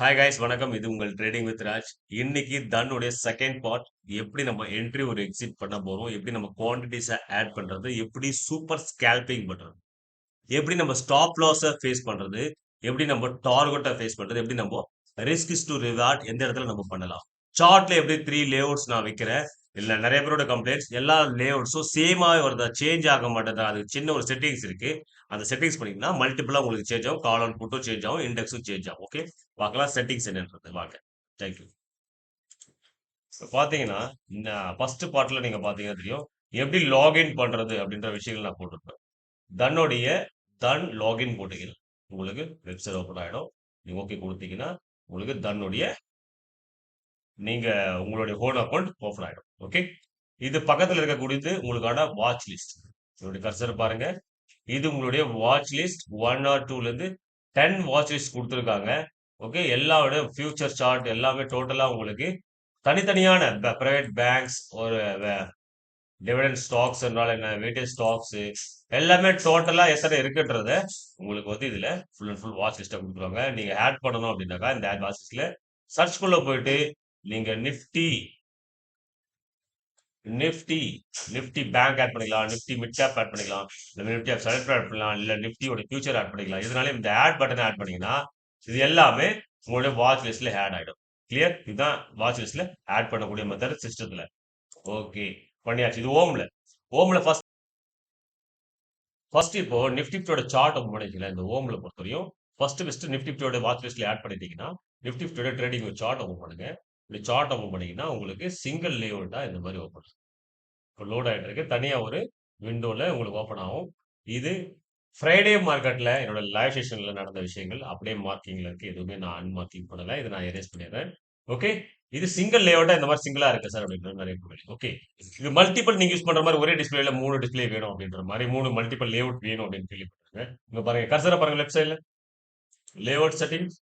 Hi guys வணக்கம். இது உங்கள் ட்ரேடிங் வித் ராஜ் இன்னைக்கு தன்னுடைய செகண்ட் பார்ட் எப்படி நம்ம என்ட்ரி ஒரு எக்ஸிட் பண்ண போறோம்? எப்படி நம்ம குவான்டிட்டிஸை ஆட் பண்றது? எப்படி சூப்பர் ஸ்கேல்பிங் பண்றது? எப்படி நம்ம ஸ்டாப் லாஸை ஃபேஸ் பண்றது? எப்படி நம்ம டார்கெட்டை ஃபேஸ் பண்றது? எப்படி நம்ம ரிஸ்க் டு ரிவார்ட் எந்த இடத்துல நம்ம பண்ணலாம்? சார்ட்ல எப்படி த்ரீ லேஅவுட்ஸ் நான் வைக்கிறேன். இல்ல நிறைய பேரோட கம்ப்ளைண்ட்ஸ் எல்லா லேஅவுட்ஸும் சேமாவே வருதா? சேஞ்ச் ஆக மாட்டேதா? அது சின்ன ஒரு செட்டிங்ஸ் இருக்கு. அந்த செட்டிங்ஸ் பண்ணிங்கன்னா மல்டிபிளாக உங்களுக்கு சேஞ்ச் ஆகும். கால் அவுட் புட்டும் சேஞ்ச் ஆகும். இண்டெக்ஸும் சேஞ்ச் ஆகும். ஓகே பார்க்கலாம் செட்டிங்ஸ் என்னன்றது. வாங்க. தேங்க்யூ இப்போ பார்த்தீங்கன்னா இந்த ஃபர்ஸ்ட் பார்ட்டில் நீங்கள் பார்த்தீங்கன்னா தெரியும். எப்படி லாகின் பண்ணுறது அப்படின்ற விஷயங்கள் நான் போட்டிருப்பேன். தன்னுடைய தன் லாகின் போட்டீங்கன்னா உங்களுக்கு வெப்சைட் ஓப்பன் ஆகிடும் நீங்கள் ஓகே கொடுத்தீங்கன்னா உங்களுக்கு தன்னுடைய நீங்கள் உங்களுடைய ஹோன் அக்கௌண்ட் ஓப்பன் ஆகிடும் ஓகே இது பக்கத்தில் இருக்கக்கூடியது உங்களுக்கான வாட்ச் லிஸ்ட் என்னுடைய கர்சர் பாருங்கள் இது உங்களுடைய வாட்ச் லிஸ்ட் ஒன் ஆர் டூலேருந்து டென் வாட்ச் லிஸ்ட் கொடுத்துருக்காங்க. ஓகே எல்லாவோட ஃபியூச்சர் சார்ட் எல்லாமே டோட்டலாக உங்களுக்கு தனித்தனியான ப்ரைவேட் பேங்க்ஸ் ஒரு டிவிடெண்ட் ஸ்டாக்ஸ் என்றால் என்ன? வெயிட்டேஜ் ஸ்டாக்ஸு எல்லாமே டோட்டலாக எத்தனை இருக்குன்றத உங்களுக்கு வந்து இதில் ஃபுல் அண்ட் ஃபுல் வாட்ச் லிஸ்ட்டை கொடுக்குறாங்க நீங்கள் ஆட் பண்ணணும் அப்படின்னாக்கா இந்த ஆட் வாட்ச் லிஸ்ட்டில் சர்ச்குள்ளே போயிட்டு நீங்கள் Nifty Nifty Nifty bank add பண்ணிக்கலாம் நிஃப்டி மிட் கேப் ஆட் பண்ணிக்கலாம் இல்லை நிஃப்டி செலக்ட் ஆட் பண்ணலாம் இல்லை நிஃப்டியோட ஃபியூச்சர் ஆட் பண்ணிக்கலாம். இதனால இந்த ஆட் பட்டனை ஆட் பண்ணீங்கன்னா இது எல்லாமே உங்களுடைய வாட்ச் லிஸ்ட்ல ஆட் ஆகிடும் கிளியர் இதுதான் வாட்ச் லிஸ்ட்ல ஆட் பண்ணக்கூடிய மெத்தட் சிஸ்டத்துல ஓகே பண்ணியாச்சு. இது ஓம்ல. ஓம்ல ஃபர்ஸ்ட் ஃபர்ஸ்ட் இப்போ நிஃப்டியோட சார்ட் ஓப்பன் பண்ணிக்கலாம் இந்த ஓம்ல பொறுத்தவரையும் ஃபர்ஸ்ட் பெஸ்ட் நிஃப்டியோட வாட்ச் லிஸ்ட்ல ஆட் பண்ணிட்டீங்கன்னா நிஃப்டியோட ட்ரேடிங் சார்ட் ஓப்பன் பண்ணுங்க. இப்படி சார்ட் ஓப்பன் பண்ணீங்கன்னா உங்களுக்கு சிங்கிள் லேவுட்டாக இந்த மாதிரி ஓப்பன் இப்போ லோட் ஆகிட்டு இருக்கு. தனியாக ஒரு விண்டோவில் உங்களுக்கு ஓப்பன் ஆகும். இது ஃப்ரைடே மார்க்கெட்டில் என்னோட லைவ் செஷனில் நடந்த விஷயங்கள். அப்படியே மார்க்கிங்கில் இருக்குது எதுவுமே நான் அன்மார்க்கிங் பண்ணலை. இதை நான் எரேஸ் பண்ணிடுறேன். ஓகே இது சிங்கிள் லேஅவுட்டா இந்த மாதிரி சிங்கிளாக இருக்குது சார் அப்படின்ற நிறைய ஓகே இது மல்டிபிள் நீங்கள் யூஸ் பண்ணுற மாதிரி ஒரே டிஸ்பிளேல மூணு டிஸ்பிளே வேணும் அப்படின்ற மாதிரி மூணு மல்டிபிள் லேஅவுட் வேணும் அப்படின்னு கேள்விப்பட்டிருக்கேன். இங்கே பாருங்கள் கர்சரை பாருங்கள் லெஃப்ட் சைட்ல லேஅவுட் செட்டிங்ஸ்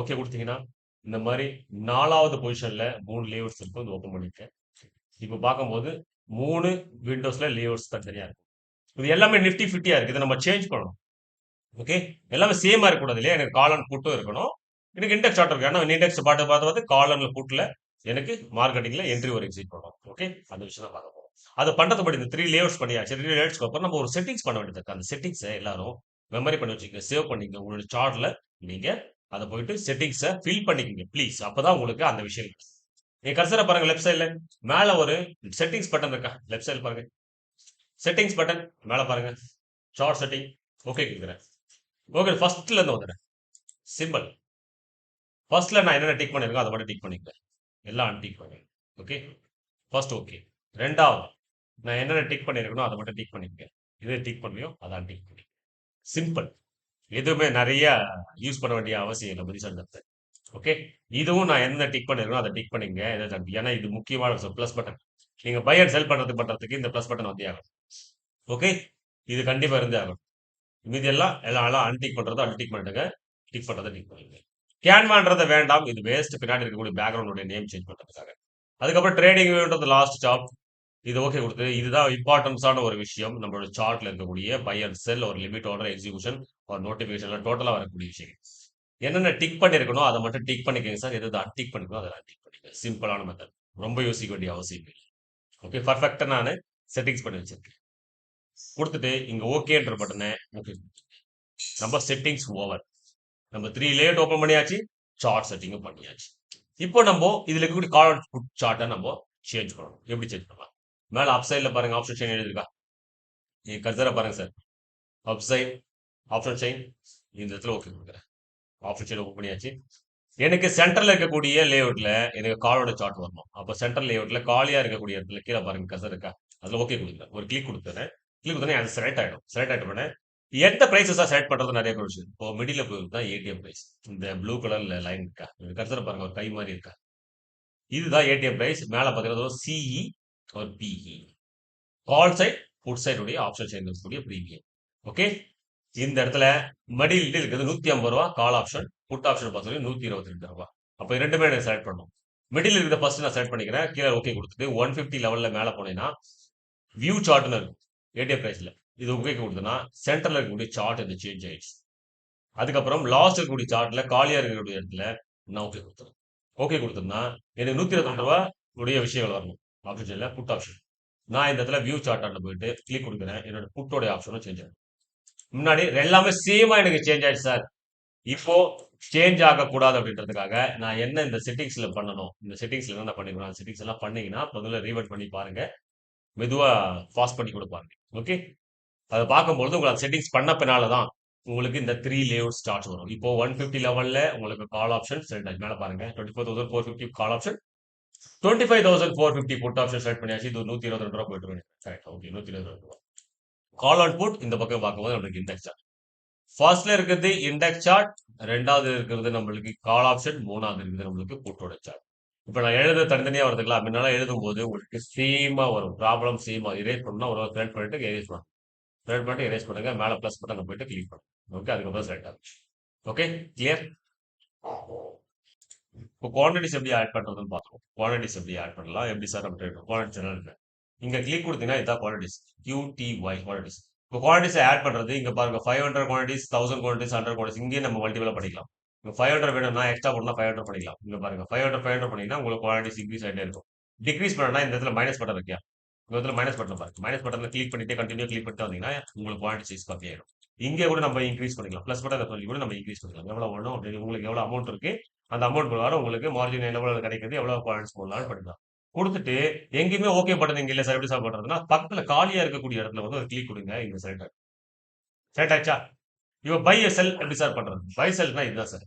ஓகே கொடுத்தீங்கன்னா இந்த மாதிரி நாலாவது பொசிஷன்ல மூணு லேஅவுட்ஸ் இருக்கும் இது ஓப்பன் பண்ணியிருக்கேன். இப்போ பார்க்கும்போது மூணு விண்டோஸ்ல லேஅவுட்ஸ் தனித்தனியா இருக்கும் இது எல்லாமே நிஃப்டி ஃபிஃப்டியாக இருக்குது இதை நம்ம சேஞ்ச் பண்ணணும். ஓகே எல்லாமே சேமாக இருக்கக்கூடாது இல்லையா? எனக்கு காலன் புட்டும் இருக்கணும். எனக்கு இண்டெக்ஸ் சார்ட் இருக்கு. ஏன்னா இண்டெக்ஸ் பாட்டு பார்த்து பார்த்து காலனில் புட்ல எனக்கு மார்க்கெட்டிங்கில் என்ட்ரி ஒரு எக்ஸிட் பண்ணணும். ஓகே அந்த விஷயம் தான் பார்க்க போகிறோம் அதை பண்றது படி இந்த த்ரீ லேவர்ஸ் பண்ணியாச்சு. த்ரீ லேயர்ஸ்க்கு அப்புறம் நம்ம ஒரு செட்டிங்ஸ் பண்ண வேண்டியது இருக்குது அந்த செட்டிங்ஸை எல்லாரும் மெமரி பண்ணி வச்சுக்கோங்க. சேவ் பண்ணிக்கோங்க. உங்களோட சார்ட்டில் நீங்கள் அதை போயிட்டு செட்டிங்ஸை ஃபில் பண்ணிக்கோங்க ப்ளீஸ் அப்பதான் உங்களுக்கு அந்த விஷயம் நீங்க கர்சரை பாருங்க லெஃப்ட் சைட்ல மேல ஒரு செட்டிங்ஸ் பட்டன் இருக்கா? லெஃப்ட் சைடு பாருங்க. செட்டிங்ஸ் பட்டன் மேல பாருங்க. ஷார்ட் செட்டிங் ஓகே கேட்குறேன் ஓகே ஃபர்ஸ்ட்ல இருந்து வந்துடுறேன். சிம்பிள் ஃபர்ஸ்ட்ல நான் என்னென்ன டிக் பண்ணிருக்கோம் அதை மட்டும் டிக் பண்ணிக்கிறேன் எல்லாம் டிக் பண்ணி ஓகே ஃபர்ஸ்ட் ஓகே ரெண்டாவது நான் என்னென்ன டிக் பண்ணிருக்கணும் அதை மட்டும் டிக் பண்ணிக்கிறேன் இதை டிக் பண்ணலையோ அதான் டிக் பண்ணி சிம்பிள் எதுவுமே நிறைய யூஸ் பண்ண வேண்டிய அவசியம் இல்லை புத்திசாலித்தனத்தை ஓகே இதுவும் நான் என்ன டிக் பண்ணிருக்கோம் அதை டிக் பண்ணிங்க ஏன்னா இது முக்கியமான ப்ளஸ் பட்டன் நீங்க பை அண்ட் செல் பண்றது பண்றதுக்கு இந்த ப்ளஸ் பட்டன் வந்தே ஆகும் ஓகே இது கண்டிப்பா இருந்தே ஆகும் மீதி எல்லாம் எல்லாம் எல்லாம் அன்டிக் பண்றதோ அன்டிக் பண்ணிட்டுங்க டிக் பண்றதை டிக் பண்ணுங்க கேன்வான்றத வேண்டாம். இது வேஸ்ட் பின்னாடி இருக்கக்கூடிய பேக்ரவுண்டோட நேம் சேஞ்ச் பண்றதுக்காக. அதுக்கப்புறம் ட்ரேடிங்ன்றது லாஸ்ட் ஜாப் இது ஓகே கொடுத்து இதுதான் இம்பார்ட்டன்ஸான ஒரு விஷயம். நம்மளோட சார்ட்ல இருக்கக்கூடிய பை அண்ட் செல் ஒரு லிமிட் ஆர்டர் எக்ஸிகூஷன் ஒரு நோட்டிபிகேஷன் டோட்டலாக வரக்கூடிய விஷயம். என்னென்ன டிக் பண்ணிருக்கணும் அதை மட்டும் டிக் பண்ணிக்கோங்க சார் எது அன்டிக் பண்ணிக்கணும் அதை அன்டிக் பண்ணிக்கோங்க. சிம்பிளான மெத்தட் ரொம்ப யோசிக்க வேண்டிய அவசியம் இல்லை. ஓகே பர்ஃபெக்டாக நான் செட்டிங்ஸ் பண்ணி வச்சிருக்கேன். கொடுத்துட்டு இங்கே ஓகேன்ற பட்டனை ஓகே நம்ம செட்டிங்ஸ் ஓவர் நம்ம த்ரீ லேட் ஓப்பன் பண்ணியாச்சு சார்ட் செட்டிங்கும் பண்ணியாச்சு. இப்போ நம்ம இதில் இருக்கக்கூடிய கால் சார்ட்டை நம்ம சேஞ்ச் பண்ணணும். எப்படி சேஞ்ச் பண்ணலாம்? மேல அப் சைடில் பாருங்க ஆப்ஷன் செயின் எழுதிருக்கா. நீங்க கர்சரை பாருங்க sir up side option chain இந்த இடத்துல ஓகே கொடுக்குறேன். ஆப்ஷன் செயின் ஓப்பன் பண்ணியாச்சு. எனக்கு சென்டர்ல இருக்கக்கூடிய லேஅவுட்ல எனக்கு காலோட சார்ட் வரணும். அப்போ சென்டர் லேஅவுட்ல காலியா இருக்கக்கூடிய இடத்துல கீழே பாருங்க கசர் இருக்கா? அதுல ஓகே கொடுக்குறேன். ஒரு கிளிக் கொடுத்துறேன். கிளிக் கொடுத்தா அது செலக்ட் ஆயிடும். செலக்ட் ஆயிட்டு பண்ணேன் எந்த பிரைஸஸா செலக்ட் பண்றது நிறைய பேர் விஷயம் இப்போ மிடில் போய் தான் ஏடிஎம் பிரைஸ் இந்த ப்ளூ கலர்ல லைன் இருக்கா? கருத்துல பாருங்க ஒரு கை மாதிரி இருக்கா? இதுதான் ஏடிஎம் பிரைஸ் மேல பாக்குறது சிஇ ஒரு பிஇ கால் சைட் ஃபுட் சைடுடைய ஆப்ஷன் சேர்ந்திருக்கக்கூடிய ப்ரீமியம் ஓகே இந்த இடத்துல மடியில் இருக்கிறது நூத்தி ஐம்பது ரூபா கால் ஆப்ஷன் புட் ஆப்ஷன் பார்த்து நூத்தி இருபத்தி ரெண்டு ரூபா. அப்போ ரெண்டுமே எனக்கு செலக்ட் பண்ணணும். மிடில் இருக்கிற ஃபர்ஸ்ட் நான் செலக்ட் பண்ணிக்கிறேன். கீழே ஓகே கொடுத்துட்டு ஒன் ஃபிஃப்டி லெவலில் மேலே போனேன்னா வியூ சார்ட்னு இருக்கும். ஏடிஎம் ப்ரைஸில் இது ஓகே கொடுத்தனா சென்டரில் இருக்கக்கூடிய சார்ட் இந்த சேஞ்ச் ஆயிடுச்சு. அதுக்கப்புறம் லாஸ்ட் இருக்கக்கூடிய சார்ட்டில் காலியாக இருக்கக்கூடிய இடத்துல நான் ஓகே கொடுத்துருவேன் ஓகே கொடுத்தோம்னா எனக்கு நூற்றி இருபத்தி ரூபா உடைய விஷயங்கள் வரணும். ஆப்ஷன் இல்லை புட் ஆப்ஷன் நான் இந்த இடத்துல வியூ சார்ட் போயிட்டு கிளிக் கொடுக்குறேன். என்னோட புட்டோட ஆப்ஷனும் சேஞ்ச் ஆகும் முன்னாடி எல்லாமே சேமா எனக்கு சேஞ்ச் ஆயிடுச்சு சார் இப்போ சேஞ்ச் ஆகக்கூடாது அப்படின்றதுக்காக நான் என்ன இந்த செட்டிங்ஸ்ல பண்ணணும்? இந்த செட்டிங்ஸ்ல என்ன பண்ணிக்கணும்? அந்த செட்டிங்ஸ் எல்லாம் பண்ணீங்கன்னா முதல்ல ரீவர்ட் பண்ணி பாருங்க. மெதுவா ஃபாஸ்ட் பண்ணி கூட பாருங்க. ஓகே அதை பார்க்கும்பொழுது உங்களுக்கு செட்டிங்ஸ் பண்ண பின்னால தான் உங்களுக்கு இந்த த்ரீ லேஅவுட் ஸ்டார்ட் வரும். இப்போ ஒன் ஃபிஃப்டி லெவலில் உங்களுக்கு கால் ஆப்ஷன் செலக்ட் மேலே பாருங்க. Twenty four thousand four fifty call option twenty five thousand four fifty put option select பண்ணியாச்சு. இது நூத்தி இருபது ரூபா போயிட்டு கரெக்ட் ஓகே நூத்தி இருபது ரூபா கால் அவுட் புட் இந்த பக்கம் பார்க்கும்போது நம்மளுக்கு இண்டெக்ஸ் சார்ட் ஃபர்ஸ்ட்ல இருக்கிறது இண்டெக்ஸ் சார்ட் ரெண்டாவது இருக்கிறது நம்மளுக்கு கால் ஆப்ஷன் மூணாவது இருக்கிறது நம்மளுக்கு புட்டோட சார்ட் இப்போ நான் எழுத தனித்தனியாக வரதுங்களா முன்னால எழுதும் போது உங்களுக்கு சீமா வரும். ப்ராப்ளம் சேமா இரேஸ் பண்ணா ஒரு செலக்ட் பண்ணிட்டு எரேஸ் பண்ணுங்க செலக்ட் பண்ணிட்டு எரேஸ் பண்ணுங்க. மேல ப்ளஸ் பட்டன் போயிட்டு கிளிக் பண்ணுங்க ஓகே அதுக்கப்புறம் செலக்ட் ஆகும் ஓகே கிளியர் இப்போ குவான்டிட்டிஸ் எப்படி ஆட் பண்ணுறதுன்னு பார்த்துருவோம் குவான்டிட்டிஸ் எப்படி ஆட் பண்ணலாம்? எப்படி சார் நம்ம என்ன இங்கே கிளிக் கொடுத்தீங்கன்னா இதான் குவான்டிட்டிஸ் QTY குவான்டிட்டிஸ் இப்போ குவான்டிட்டிஸ் ஆட் பண்ணுறது இங்கே பாருங்க five hundred quantities thousand quantities hundred quantities இங்கே நம்ம மல்டிபிள் பண்ணிக்கலாம். இப்போ ஃபைவ் ஹண்ட்ரட் வேணும்னா எக்ஸ்ட்ரா பண்ணா ஃபைவ் ஹண்ட்ரட் பண்ணிக்கலாம். இங்கே பாருங்க ஃபைவ் ஹண்ட்ரட் ஃபைவ் ஹண்ட்ரட் பண்ணிங்கன்னா உங்களுக்கு குவான்டிட்டிஸ் இன்க்ரீஸ் ஆகிட்டே இருக்கும். டிக்ரீஸ் பண்ணா இந்த இடத்துல மைனஸ் பட்டன் இருக்கியா? இந்த இடத்துல மைனஸ் பட்டன் பாருங்க. மைனஸ் பட்டனில் கிளிக் பண்ணிட்டு கண்டினியூ கிளிக் பண்ணிட்டு வந்தீங்கன்னா உங்களுக்கு குவான்டிட்டி சைஸ் கம்மி ஆயிடும். இங்கே கூட நம்ம இன்க்ரீஸ் பண்ணிக்கலாம். ப்ளஸ் பட்டன் சொல்லி கூட நம்ம இன்க்ரீஸ் பண்ணிக்கலாம். எவ்வளோ வேணும் அப்படின்னு உங்களுக்கு எவ்வளோ அமௌண்ட் இருக்குது அந்த அமௌண்ட் பிரகாரம் உங்களுக்கு மார்ஜின் எவ்வளவு கிடைக்குது எவ்வளவு குவான்டிட்டிஸ் போடலாம்னு பண்ணிக்கலாம் கொடுத்துட்டு எங்கேயுமே ஓகே பட்டன் இங்க இல்ல சார் எப்படி சார் பண்ணுறதுன்னா பக்கத்துல காலியா இருக்கக்கூடிய இடத்துல வந்து ஒரு கிளிக் கொடுங்க இங்கே செலக்ட் செலக்ட் ஆச்சா? இவ பை செல் எப்படி சார் பண்றது? பை செல்னா இதுதான் சார்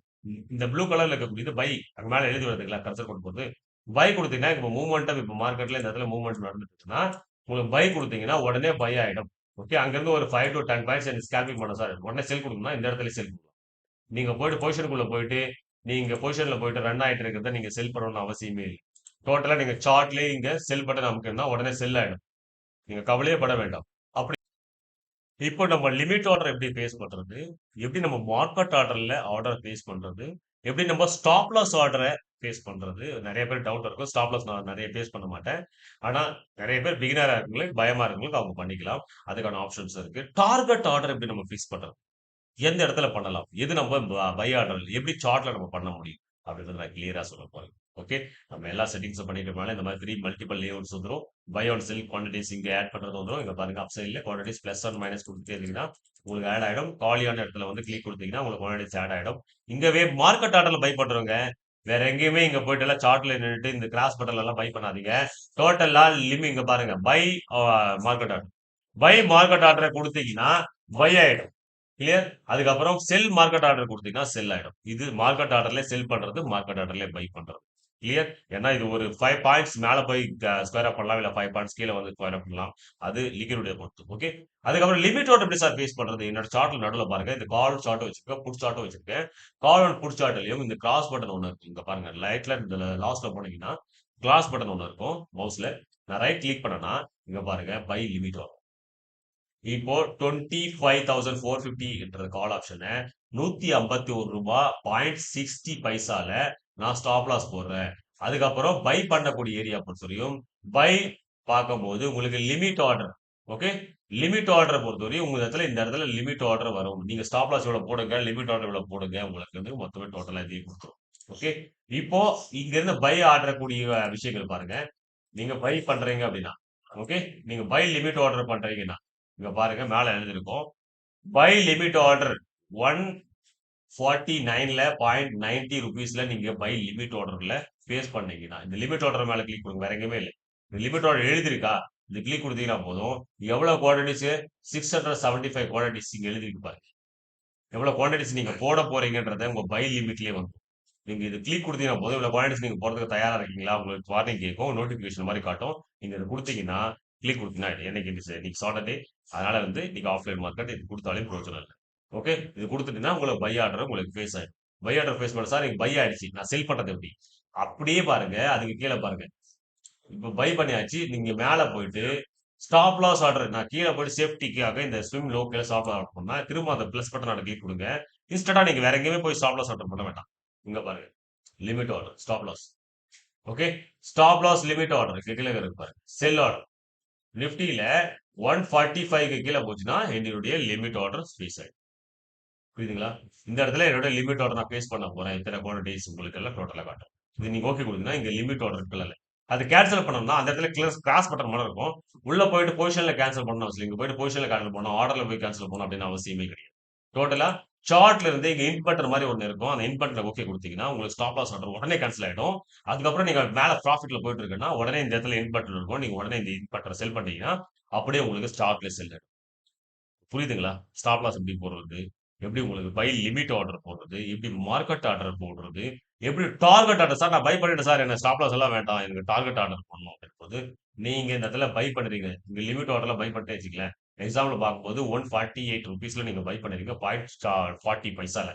இந்த ப்ளூ கலர்ல இருக்கக்கூடியது பை அங்க மேல எழுதி வருதுங்களா கன்சர் கொடுக்கும்போது போது பை கொடுத்தீங்கன்னா இப்போ மூவ்மெண்ட் இப்போ மார்க்கெட்ல இந்த இடத்துல மூவ்மெண்ட் நடந்துட்டுன்னா உங்களுக்கு பை கொடுத்தீங்கன்னா உடனே பை ஆயிடும். ஓகே அங்கிருந்து ஒரு ஃபைவ் டு டென் பாயிண்ட்ஸ் எனக்கு ஸ்கேல்பிங் பண்ண சார் உடனே செல் கொடுக்கணும்னா இந்த இடத்துல செல் கொடுக்கணும் நீங்க போயிட்டு பொசிஷனுக்குள்ள போயிட்டு நீங்க பொசிஷன்ல போயிட்டு ரன் ஆயிட்டு இருக்கிறத நீங்க செல் பண்ணணும்னு அவசியமே இல்லை. டோட்டலா நீங்க சார்ட்லயே இங்க செல் பட்டன் நமக்கு உடனே செல் ஆயிடும். நீங்க கவலையே பட வேண்டாம். அப்படி இப்போ நம்ம லிமிட் ஆர்டர் எப்படி ஃபேஸ் பண்றது? எப்படி நம்ம மார்க்கெட் ஆர்டர்ல ஆர்டர் ஃபேஸ் பண்றது? எப்படி நம்ம ஸ்டாப் லாஸ் ஆர்டரை ஃபேஸ் பண்றது? நிறைய பேர் டவுட் இருக்கும். ஸ்டாப் லாஸ் நான் நிறைய ஃபேஸ் பண்ண மாட்டேன். ஆனா நிறைய பேர் பிகினரா இருக்கவங்களுக்கு பயமா இருக்கவங்களுக்கு அவங்க பண்ணிக்கலாம். அதுக்கான ஆப்ஷன்ஸ் இருக்கு. டார்கெட் ஆர்டர் எப்படி நம்ம ஃபிக்ஸ் பண்றது? எந்த இடத்துல பண்ணலாம்? எது நம்ம பை ஆர்டர் எப்படி சார்ட்ல நம்ம பண்ண முடியும்? அப்படின்றத நான் கிளியரா சொல்ல போறேன். ஓகே நம்ம எல்லா செட்டிங்ஸும் பண்ணிட்டோம்னால இந்த மாதிரி த்ரீ மல்டிபிள் லேஅவுட்ஸ் வந்துடும் பை ஆன் செல் குவான்டிட்டிஸ் இங்கே ஆட் பண்றது வந்துடும் இங்க பாருங்க அப் சைட்ல குவான்டிட்டிஸ் பிளஸ் ஒன் மைனஸ் கொடுத்துட்டே இருந்தீங்கன்னா உங்களுக்கு ஆட் ஆயிடும். காலியான இடத்துல வந்து கிளிக் கொடுத்தீங்கன்னா உங்களுக்கு குவான்டிட்டிஸ் ஆட் ஆயிடும். இங்கவே மார்க்கெட் ஆர்டர்ல பை பண்றவங்க வேற எங்கேயுமே இங்க போயிட்டு எல்லாம் சார்ட்ல நின்றுட்டு இந்த கிராஸ் பட்டன்ல எல்லாம் பை பண்ணாதீங்க. டோட்டலா லிம் இங்க பாருங்க. Buy market order buy market ஆர்டரை கொடுத்தீங்கன்னா பை ஆயிடும். கிளியர் அதுக்கப்புறம் செல் மார்க்கெட் ஆர்டர் கொடுத்தீங்கன்னா செல் ஆகிடும் இது மார்க்கெட் ஆர்டர்ல செல் பண்றது மார்க்கெட் ஆர்டர்ல பை பண்றது. கிளியர் ஏன்னா இது ஒரு ஃபைவ் பாயிண்ட்ஸ் மேலே போய் ஸ்கொயர் அப் பண்ணலாம் இல்லை ஃபைவ் பாயிண்ட்ஸ் கீழே வந்து ஸ்கொயர் அப் பண்ணலாம். அது லிக்விடைய பொறுத்து ஓகே அதுக்கப்புறம் லிமிட்டோட எப்படி சார் ஃபேஸ் பண்ணுறது என்னோட சார்ட்ல நடுவில் பாருங்க. இந்த கால் சார்ட் வச்சிருக்கேன் புட் ஷார்ட்டும் வச்சிருக்கேன். கால் அண்ட் புட் ஷார்ட்லையும் இந்த கிராஸ் பட்டன் ஒன்று இருக்கு இங்கே பாருங்க லைட்ல இந்த லாஸ்ட்ல போனீங்கன்னா கிளாஸ் பட்டன் ஒன்று இருக்கும் மவுஸ்ல நான் ரைட் கிளிக் பண்ணனா இங்கே பாருங்க பை லிமிட் வரும். இப்போ டுவெண்ட்டி ஃபைவ் தௌசண்ட் ஃபோர் ஃபிஃப்டின்ற கால் ஆப்ஷனை நூத்தி ஐம்பத்தி ஒரு ரூபாய் பாயிண்ட் சிக்ஸ்டி பைசால நான் ஸ்டாப் லாஸ் போடுறேன். அதுக்கப்புறம் பை பண்ணக்கூடிய ஏரியா பொறுத்தவரையும் பை பார்க்கும்போது உங்களுக்கு limit order okay limit order பொறுத்தவரையும் உங்க இடத்துல இந்த இடத்துல லிமிட் ஆர்டர் வரும். நீங்க ஸ்டாப் லாஸ் இவ்வளவு போடுங்க லிமிட் ஆர்டர் இவ்வளவு போடுங்க உங்களுக்கு வந்து மொத்தமே டோட்டலா இதையும் கொடுத்துரும் ஓகே இப்போ இங்க இருந்து பை ஆர்டர் கூடிய விஷயங்கள் பாருங்க. நீங்க பை பண்றீங்க அப்படின்னா ஓகே நீங்க பை லிமிட் ஆர்டர் பண்றீங்கன்னா இங்க பாருங்க மேல எழுதியிருக்கோம். Buy limit order one forty நைன்ல பாயிண்ட் நைன்டி ருபீஸ்ல நீங்க பை லிமிட் ஆர்டர்ல ஃபேஸ் பண்ணீங்கன்னா இந்த லிமிட் ஆர்டர் மேல கிளிக் கொடுங்க வேற எங்கேயுமே இல்லை. இந்த லிமிட் ஆர்டர் எழுதிருக்கா இந்த கிளிக் கொடுத்தீங்கன்னா போதும். எவ்வளவு quantities six hundred seventy five quantities இங்க எழுதிருக்கு பாருங்க. எவ்வளவு குவான்டிட்டிஸ் நீங்க போட போறீங்கன்றத உங்க பை லிமிட்லயே வந்து. நீங்க இது கிளிக் கொடுத்தீங்கன்னா போதும். இவ்வளவு குவான்டிட்டிஸ் நீங்க போறதுக்கு தயாரா இருக்கீங்களா? உங்களுக்கு வார்னிங் கேட்கும் நோட்டிபிகேஷன் மாதிரி காட்டும். நீங்க இதை கொடுத்தீங்கன்னா கிளிக் கொடுத்தீங்கன்னா என்னைக்கு இன்னைக்கு சாட்டர்டே அதனால வந்து இன்னைக்கு ஆஃப்லைன் மார்க்கெட் இது கொடுத்தாலே பிரோஜனம் இல்லை. ஓகே இது கொடுத்துட்டீங்கன்னா உங்களுக்கு பை ஆர்டர் உங்களுக்கு ஃபேஸ் ஆயிடும். பை ஆர்டர் ஃபேஸ் பண்ண சார் எனக்கு பை ஆயிடுச்சு. நான் செல் பண்ணுறது எப்படி? அப்படியே பாருங்க. அதுக்கு கீழே பாருங்க. இப்போ பை பண்ணியாச்சு. நீங்க மேலே போயிட்டு ஸ்டாப் லாஸ் ஆர்டர் நான் கீழே போயிட்டு சேஃப்டிக்காக இந்த ஸ்விம் லோக்கல் ஸ்டாப் ஆர்டர் பண்ணா திரும்ப அந்த ப்ளஸ் பட்டன் கிளிக் கொடுங்க. இன்ஸ்டன்டா நீங்க வேற எங்கேயுமே போய் ஸ்டாப் லாஸ் ஆர்டர் பண்ண வேண்டாம். இங்க பாருங்க. Limit order stop loss okay stop loss limit order கீழே இருக்கு பாருங்க. செல் ஆர்டர் நிப்டியில ஒன் ஃபார்ட்டி ஃபைவ்க்கு கீழே போச்சுன்னா என்னுடைய லிமிட் ஆர்டர் ஃபீஸ் ஆகிடும் புரியுதுங்களா? இந்த இடத்துல என்னோட லிமிட் ஆர்டர் நான் பிளேஸ் பண்ண போறேன். இத்தனை குவான்டிட்டீஸ் உங்களுக்கு எல்லாம் டோட்டலாக காட்டும். இது நீங்க ஓகே கொடுத்தீங்கன்னா இங்க லிமிட் ஆர்டர் இருக்குல்ல. அது கேன்சல் பண்ணோம்னா அந்த இடத்துல கிளஸ் கிராஸ் பட்டன் மாதிரி இருக்கும். உள்ள போயிட்டு பொசிஷன்ல கேன்சல் பண்ணணும் அவசியம் இங்க போயிட்டு பொசிஷன்ல கேன்சல் பண்ணணும். ஆர்டர்ல போய் கேன்சல் பண்ணணும் அப்படின்னு அவசியமே கிடையாது. டோட்டலா சார்ட்ல இருந்து இங்க இன் பட்டன் மாரி இருக்கும். அந்த இன் ஓகே கொடுத்தீங்கன்னா உங்களுக்கு ஸ்டாப் லாஸ் ஆர்டர் உடனே கேன்சல் ஆயிடும். அதுக்கப்புறம் நீங்க மேல ப்ராஃபிட்ல போயிட்டு இருக்குன்னா, உடனே இந்த இடத்துல இன் பட்டன் இருக்கும். நீங்க உடனே இந்த இன் செல் பண்ணீங்கன்னா, அப்படியே உங்களுக்கு ஸ்டார்ட்ல செல் ஆயிடும். புரியுதுங்களா? ஸ்டாப் லாஸ் எப்படி போடுறது? எப்படி உங்களுக்கு பை லிமிட் ஆர்டர் போடுறது? எப்படி மார்க்கெட் ஆர்டர் போடுறது? எப்படி டார்கெட் ஆர்டர் சார் நான் பை பண்ணிட்டேன் சார். என்ன ஸ்டாப் லாஸ் எல்லாம் வேண்டாம். எனக்கு டார்கெட் ஆர்டர் பண்ணணும் அப்படிங்கும்போது, நீங்க இந்த இடத்துல பை பண்றீங்க. இங்க லிமிட் ஆர்டர்ல பை பண்ணிட்டே வச்சுக்கங்களேன். எக்ஸாம்பிள் பார்க்கும்போது ₹148ல நீங்க பை பண்ணிருக்கீங்க. பாயிண்ட் ஸ்டா 40 பைசால.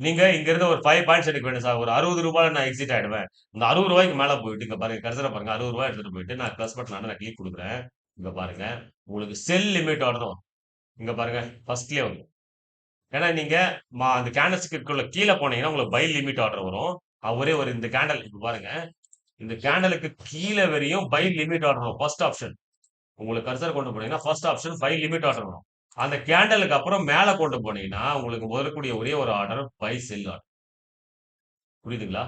நீங்க இங்க இருந்து ஒரு ஃபைவ் பாயிண்ட்ஸ் எடுக்க வேணும் சார். ஒரு ₹60ல நான் எக்ஸிட் ஆயிடுவேன். இந்த ₹60க்கு மேல போயிட்டு இங்க பாருங்க கடைசியில பாருங்க ₹60 எடுத்துட்டு போயிட்டு நான் பிளஸ் பட்டன் நான் கிளிக் கொடுக்குறேன் இங்க பாருங்க. உங்களுக்கு செல் லிமிட் ஆர்டர் இங்க பாருங்க ஃபர்ஸ்ட்லயே வந்துரும். ஏன்னா நீங்க மா அந்த கேண்டில்ஸ்டிக்குள்ள கீழே போனீங்கன்னா, உங்களுக்கு பை லிமிட் ஆர்டர் வரும். ஒரே ஒரு இந்த கேண்டில் இப்ப பாருங்க. இந்த கேண்டலுக்கு கீழே வரையும் பை லிமிட் ஆர்டர் வரும். First option. உங்களுக்கு கர்சர் கொண்டு போனீங்கன்னா, first option five limit order வரும். அந்த கேண்டலுக்கு அப்புறம் மேலே கொண்டு போனீங்கன்னா, உங்களுக்கு முதலக்கூடிய ஒரே ஒரு ஆர்டர் பை செல் ஆர்டர். புரியுதுங்களா?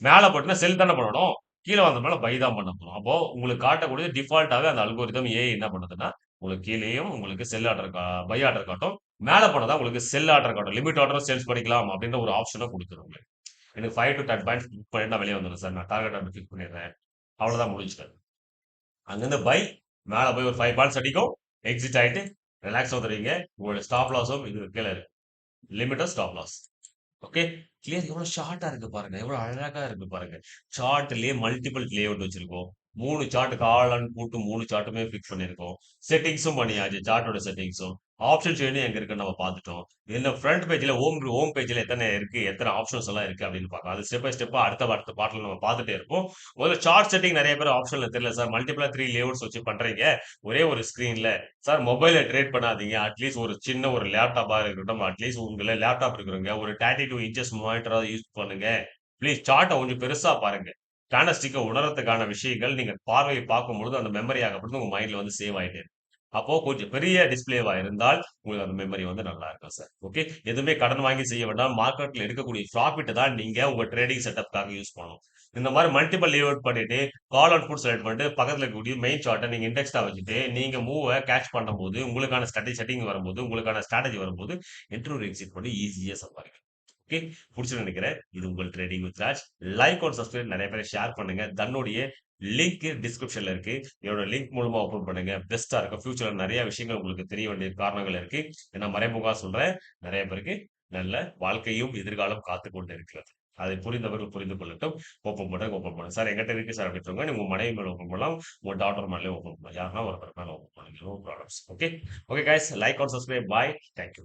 மேலே போட்டீங்கன்னா செல் தானே பண்ணணும். கீழே வந்தோம்னா பை தான் பண்ண போகிறோம் அப்போ உங்களுக்கு காட்டக்கூடிய டிஃபால்ட்டாகவே அந்த அல்கோரிதம் ஏஐ என்ன பண்ணுதுன்னா, உங்களுக்கு கீழேயும் உங்களுக்கு செல் ஆர்டர் கா பை ஆர்டர் காட்டும். மேலே போனதான் உங்களுக்கு செல் ஆர்டர் காட்டும். லிமிட் ஆர்டரும் சேல்ஸ் பண்ணிக்கலாம் அப்படின்ற ஒரு ஆப்ஷனும் கொடுத்துரும் உங்களுக்கு. எனக்கு ஃபைவ் டூ 10 பாயிண்ட்ஸ் புக் பண்ணிட்டு நான் வெளியே வந்துடும் சார். நான் டார்கெட் ஆர்டர் ஃபிக்ஸ் பண்ணிடுறேன். அவ்வளோதான் முடிஞ்சுது. அங்கிருந்து பை மேல போய் ஒரு ஃபைவ் பாயிண்ட்ஸ் அடிக்கும். எக்ஸிட் ஆகிட்டு ரிலாக்ஸ் வந்துடுவீங்க உங்களோட ஸ்டாப் லாஸும் இது கீழே இருக்கு. Limit stop loss. Okay. Clear எவ்வளோ ஷார்ட்டா இருக்கு பாருங்க. எவ்வளோ அழகா இருக்கு பாருங்க. சார்ட்லயே மல்டிபிள் லேஅவுட் வச்சிருக்கோம். மூணு சார்ட் கால் அண்ட் புட் 3 சார்ட்டுமே ஃபிக்ஸ் பண்ணியிருக்கோம். செட்டிங்ஸும் பண்ணியாச்சு. சார்ட்டோட செட்டிங்ஸும். ஆப்ஷன் செயினும் எங்க இருக்குன்னு நம்ம பார்த்துட்டோம். இந்த ஃப்ரண்ட் பேஜ்ல ஹோம் ஹோம் பேஜ்ல எத்தனை இருக்கு, எத்தனை ஆப்ஷன்ஸ் எல்லாம் இருக்கு அப்படின்னு பார்க்கலாம். அது ஸ்டெப் பை ஸ்டெப்பா அடுத்த அடுத்த பாட்டில் நம்ம பார்த்துட்டே இருப்போம். முதல்ல சார்ட் செட்டிங் நிறைய பேர் ஆப்ஷன்ல தெரியல சார். மல்டிபிளா த்ரீ லேவுட்ஸ் வச்சு பண்றீங்க. ஒரே ஒரு ஸ்கிரீன்ல. சார் மொபைல ட்ரேட் பண்ணாதீங்க. அட்லீஸ்ட் ஒரு சின்ன ஒரு லேப்டாப்பா இருக்கட்டும். அட்லீஸ்ட் உங்கள லேப்டாப் இருக்கிறவங்க ஒரு 32 இன்ச்சஸ் மானிட்டராவது யூஸ் பண்ணுங்க. ப்ளீஸ் சார்ட்ட கொஞ்சம் பெருசா பாருங்க. கேண்டல்ஸ்டிக்க உணரத்துக்கான விஷயங்கள் நீங்கள் பார்வையை பார்க்கும்பொழுது அந்த மெமரி ஆகப்படுது உங்கள் மைண்டில் வந்து சேவ் ஆகிட்டே இருக்கும். அப்போ கொஞ்சம் பெரிய டிஸ்பிளேவா இருந்தால் உங்களுக்கு அந்த மெமரி வந்து நல்லா இருக்கும் சார். ஓகே. எதுவுமே கடன் வாங்கி செய்ய வேண்டாம். மார்க்கெட்ல எடுக்கக்கூடிய ப்ராஃபிட் தான் நீங்க உங்க ட்ரேடிங் செட்டப்காக யூஸ் பண்ணணும். இந்த மாதிரி மல்டிபிள் லேஅவுட் பண்ணிட்டு, கால் அவுட் புட் செலக்ட் பண்ணிட்டு, பக்கத்தில் இருக்கக்கூடிய மெயின் சார்ட்டை நீங்க இண்டெக்ஸ்டா வச்சுட்டு, நீங்க மூவை கேட்ச் பண்ணும்போது, உங்களுக்கான ஸ்ட்ராட்டஜி செட்டிங் வரும்போது, உங்களுக்கான ஸ்ட்ராட்டஜி வரும்போது, என்ட்ரி எக்ஸிட் பண்ணி ஈஸியாக சம்பாதிக்கும் ஓகே. புடிச்சுருக்கும்னு நினைக்கிறேன் இது உங்கள் trading with Raj. Like and subscribe நிறைய பேர் ஷேர் பண்ணுங்க. தன்னுடைய லிங்க் டிஸ்கிரிப்ஷன்ல இருக்கு. என்னோட லிங்க் மூலமா ஓப்பன் பண்ணுங்க. பெஸ்டா இருக்கும். ஃபியூச்சர்ல நிறைய விஷயங்கள் உங்களுக்கு தெரிய வேண்டிய காரணங்கள் இருக்கு. ஏன்னா மறைமுகா சொல்றேன். நிறைய பேருக்கு நல்ல வாழ்க்கையும், எதிர்காலம் காத்து கொண்டு இருக்கிறது. அதை புரிந்தவர்கள் புரிந்து கொள்ளட்டும். ஓப்பன் பண்ண ஓப்பன் பண்ணுங்க. சார் எங்கிட்ட இருக்கு சார் அப்படின்றவங்க, நீங்க உங்க மனைவி மேல ஓப்பன் பண்ணலாம். உங்க டாக்டர் மேலே ஓப்பன் பண்ணலாம். யாருன்னா ஒருத்தர் மேல ஓப்பன் பண்ணுங்க. Problems. Okay. Okay guys like and subscribe. Bye. Thank you.